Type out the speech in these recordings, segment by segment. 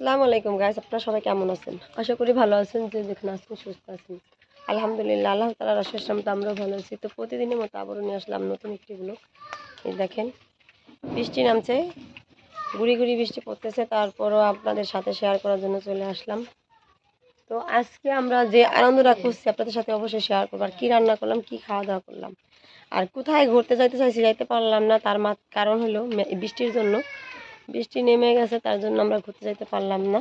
আসসালামু আলাইকুম গাইস আপনারা সবাই কেমন আছেন? আশা করি ভালো আছেন, যে যেখানে আছেন, সুস্থ আছেন। আলহামদুলিল্লাহ, আল্লাহ তালার আশেষ তো আমরাও ভালো আছি। তো প্রতিদিনের মতো আবারও নিয়ে আসলাম নতুন একটি ব্লগ এই দেখেন, বৃষ্টি নামছে, গুড়ি গুড়ি বৃষ্টি পড়তেছে। তারপরও আপনাদের সাথে শেয়ার করার জন্য চলে আসলাম। তো আজকে আমরা যে আনন্দটা করছি, আপনাদের সাথে অবশ্যই শেয়ার করব। আর কী রান্না করলাম, কি খাওয়া দাওয়া করলাম। আর কোথায় ঘুরতে যাইতে চাইছি, যাইতে পারলাম না। তার কারণ হলো বৃষ্টির জন্য বৃষ্টি নেমে গেছে, তার জন্য আমরা ঘুরতে যেতে পারলাম না।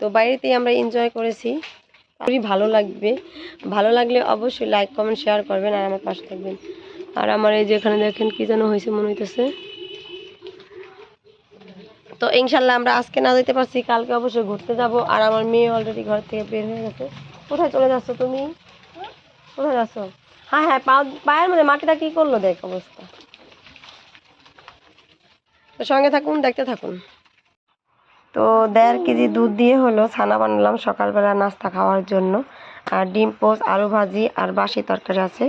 তো বাইরেতেই আমরা এনজয় করেছি। খুবই ভালো লাগবে। ভালো লাগলে অবশ্যই লাইক কমেন্ট শেয়ার করবেন আর আমার পাশে থাকবেন। আর আমার এই যে এখানে দেখেন কী যেন হয়েছে, মনে হইতেছে। তো ইনশাল্লাহ আমরা আজকে না যেতে পারছি, কালকে অবশ্যই ঘুরতে যাব। আর আমার মেয়ে অলরেডি ঘর থেকে বের হয়ে গেছে। কোথায় চলে যাচ্ছ তুমি? কোথায় যাচ্ছ? হ্যাঁ হ্যাঁ পা পায়ের মধ্যে মাটিটা কী করল? দেখ অবস্থা। তো সঙ্গে থাকুন, দেখতে থাকুন। তো দেড় কেজি দুধ দিয়ে হলো ছানা বানালাম সকালবেলা নাস্তা খাওয়ার জন্য। আর ডিম, পোস, আলু ভাজি আর বাসি তরকারি আছে।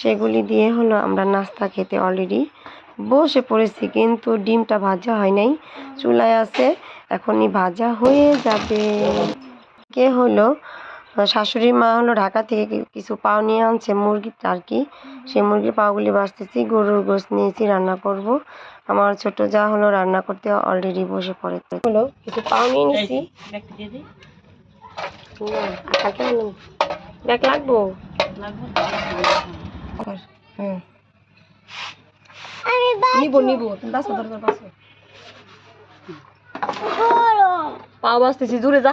সেগুলি দিয়ে হলো আমরা নাস্তা খেতে অলরেডি বসে পড়েছি, কিন্তু ডিমটা ভাজা হয় নাই। চুলায় আছে, এখনই ভাজা হয়ে যাবে। কে হলো শাশুড়ি মা হলো ঢাকা থেকে কিছু পাও নিয়ে আনছে মুরগির আর কি সেই মুরগির পাওগুলি বাঁচতেছি গরুর গোস নিয়েছি রান্না করব। আমার ছোট যা হলো রান্না করতে অলরেডি বসে পড়ে হলো কিছু পাও নিয়ে নিছি। ব্যাগ লাগবো? হ্যাঁ। নিব নিব। বাসো দরকার বাসো পাও বাঁচতেছি দূরে যা।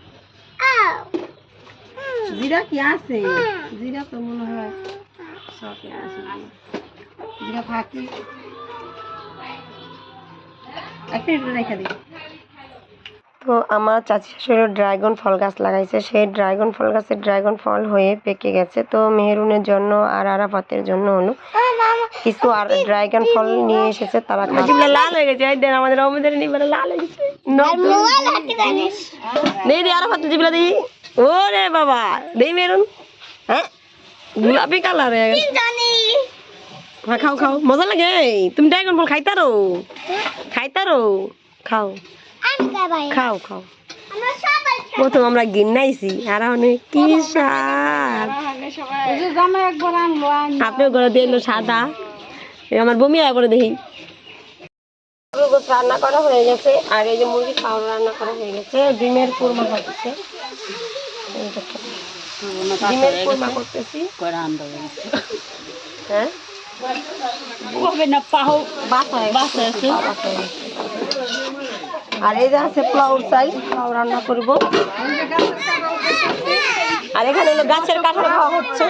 জিরা কি আছে? জিরা তো মনে হয় শখে আছে। জিরা ফাঁকি। একটা রেখে দিই। তো আমার চাচি শাশুড়ি ড্রাগন ফল গাছ লাগাইছে। সেই ড্রাগন ফল গাছের ড্রাগন ফল হয়ে পেকে গেছে। তো মেহরুনের জন্য আর আরাফাতের জন্য হলো কিছু আর ড্রাগন ফল নিয়ে এসেছে তারা লাল হয়ে গেছে এই দেন আমাদের আমাদের নিবারে লাল হয়ে গেছে। নেই দে আরাফাত জিবলা দিই ওরে বাবা দেই মেরুন। হ্যাঁ গোলাপি কালার হয়ে গেছে। হ্যাঁ খাও খাও। মজা লাগে তুমি ড্রাগন ফল খাইতারো? খাইতারো? খাও। খাও খাও। প্রথম আমরা গিন্নাইছি আর অনেক কি স্বাদ? আপনার ঘরে দিল সাদা। আমার বমি আয় করে দেখি। রান্না করা হয়ে গেছে আর এই যে মুরগি খাওয়ার রান্না করা হয়ে গেছে ডিমের কুরমা হচ্ছে ডিমের কুরমা করতেছি। হ্যাঁ? বাসা হয়ে গেছে। বাসা হয়ে গেছে। আর এই যে আছে পোলাও চাল পোলাও রান্না করব। আর এখানে হলো গাছের কাঁঠাল খাওয়া হচ্ছে।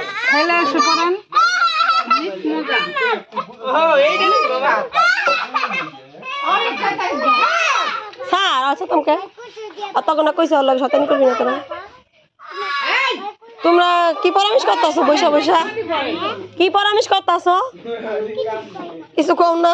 স্যার আছে তোমাকে? অতক্ষণ ওর লাগে শতানি করবি না তোরা তোমরা কি পরামর্শ করতেছো বৈশা বৈশা? কি পরামর্শ করতেছো? কিছু কম না।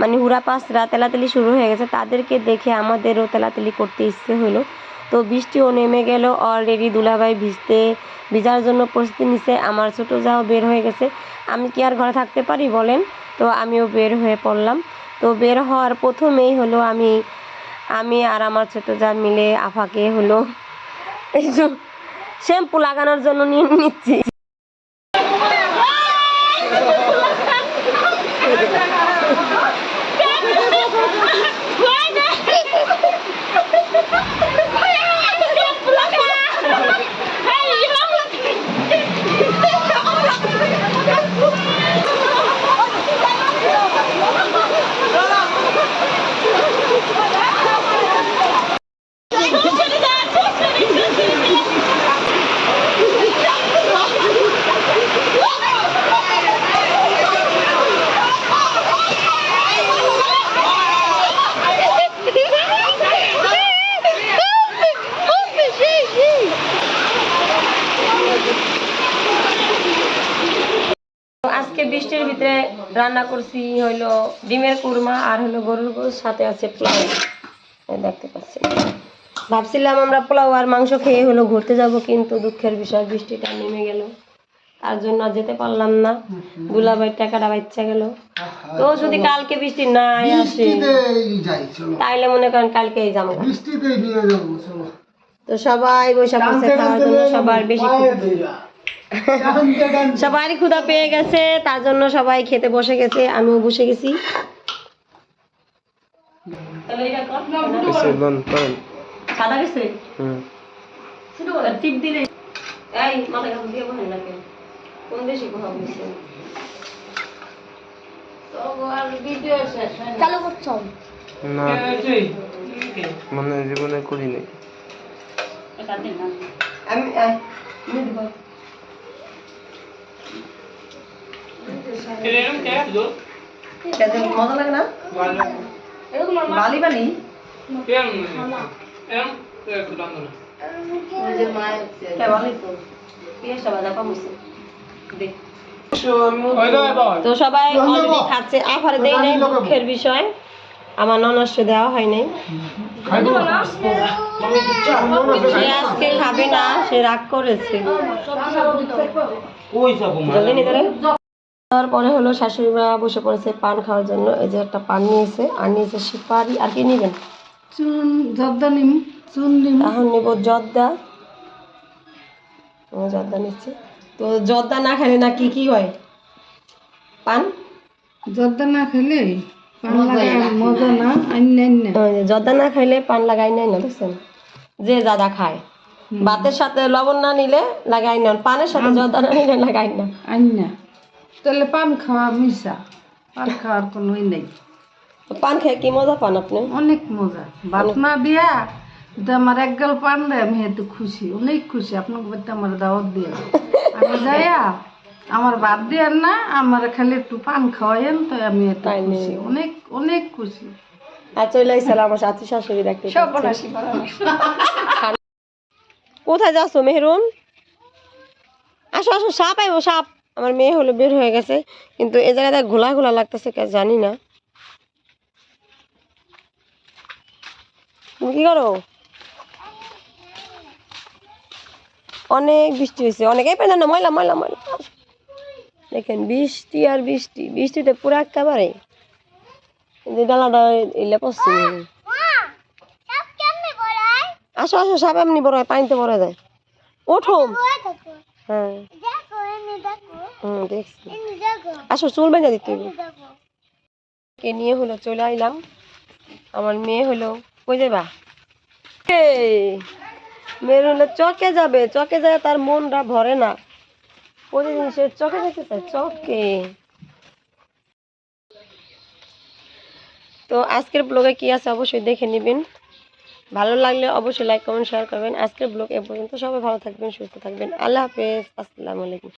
মানে হুরা পাসরা তেলাতেলি শুরু হয়ে গেছে তাদেরকে দেখে আমাদেরও তেলাতেলি করতে ইচ্ছে হলো তো বৃষ্টিও নেমে গেল অলরেডি দুলাভাই ভিজতে ভিজার জন্য প্রস্তুতি নিছে আমার ছোটো যাও বের হয়ে গেছে আমি কি আর ঘরে থাকতে পারি বলেন তো আমিও বের হয়ে পড়লাম তো বের হওয়ার প্রথমেই হলো আমি আমি আর আমার ছোটো যা মিলে আফাকে হলো এই শ্যাম্পু লাগানোর জন্য নিয়ে নিচ্ছি রান্না করছি হইল ডিমের কুরমা আর হলো গরুর গোস সাথে আছে পোলাও। দেখতে পাচ্ছি। ভাবছিলাম আমরা পোলাও আর মাংস খেয়ে হলো ঘুরতে যাব কিন্তু দুঃখের বিষয় বৃষ্টিটা নেমে গেল। তার জন্য যেতে পারলাম না। দুলাভাই টাকাটা বাচ্চা গেল। তো যদি কালকে বৃষ্টি না আসে তাইলে মনে করেন কালকেই যাব। বৃষ্টিতেই নিয়ে যাব তো সবাই বৈশাখ খাওয়ার জন্য সবার বেশি সবারই ক্ষুধা পেয়ে গেছে তার জন্য সবাই খেতে বসে গেছে আমিও বসে গেছি। সাদা গেছে? টিপ দিলে। এই মাথা কাপড় দিয়ে বসেন না কোন দেশে কথা বলছে? চালু করছ? না মানে জীবনে করি নাই আমি আয়, দিয়ে দিবো। খেতে মজা লাগে না? বালি বালি? কে বালি? তো সবাই অলরেডি খাচ্ছে। আফারে দেই নাই দুঃখের বিষয়। আমার ননস্য দেওয়া হয় নাই। সে আজকে খাবে না সে রাগ করেছে। তারপরে হলো শাশুড়িমা বসে পড়েছে পান খাওয়ার জন্য। এই যে একটা পান নিয়েছে আর নিয়েছে সুপারি। আর কি নিবেন? চুন জর্দা নিম চুন নিম। এখন নেব জর্দা। ও জর্দা নিচ্ছে। তো জর্দা না খেলে না কি কি হয়? পান? জর্দা না খেলে মজা না জর্দা না খাইলে পান লাগাই নাই না দেখছেন? যে জাদা খায়। ভাতের সাথে লবণ না নিলে লাগাই না। পানের সাথে জর্দা না নিলে লাগাই না। আন্য তাহলে পান খাওয়া মিশা পান খাওয়ার কোনো নেই। পান খেয়ে কি মজা পান আপনি? অনেক মজা। ভাত না দিয়া যদি আমার এক গাল পান দেয় আমি এত খুশি অনেক খুশি। আপনাকে বাড়িতে আমার দাওয়াত দিয়ে। আমি যাইয়া আমার ভাত না আমার খালি একটু পান খাওয়াইন তো আমি এত। খুশি। অনেক অনেক খুশি। আর চলে আসছিলাম আমার সাথী শাশুড়ি দেখতে কোথায় যাচ্ছ মেহরুন? আসো আসো সাপ আইবো সাপ। আমার মেয়ে হলো বের হয়ে গেছে, কিন্তু এ জায়গায় ঘোলা ঘোলা লাগতেছে কে জানি না। তুমি কি করো? অনেক বৃষ্টি হয়েছে অনেকেই পেলেন না, ময়লা ময়লা ময়লা। দেখেন বৃষ্টি আর বৃষ্টি, বৃষ্টিতে পুরো একেবারে কিন্তু এলে পড়ছে। আসো আসো, সাপ এমনি বড় হয়, পানিতে বড় যায়। ওঠো। হ্যাঁ। হুম দেখছি। আসো চুল বেঁধে দিতে কে নিয়ে হলো চলে আইলাম। আমার মেয়ে হলো কই যাবা মেয়ের হলো চকে যাবে চকে যায় তার মনটা ভরে না। প্রতিদিন সে চকে যেতে চায় চকে। তো আজকের ব্লগে কি আছে অবশ্যই দেখে নেবেন। ভালো লাগলে অবশ্যই লাইক কমেন্ট শেয়ার করবেন। আজকের ব্লগ এ পর্যন্ত সবাই ভালো থাকবেন সুস্থ থাকবেন। আল্লাহ হাফেজ। আসসালামু আলাইকুম।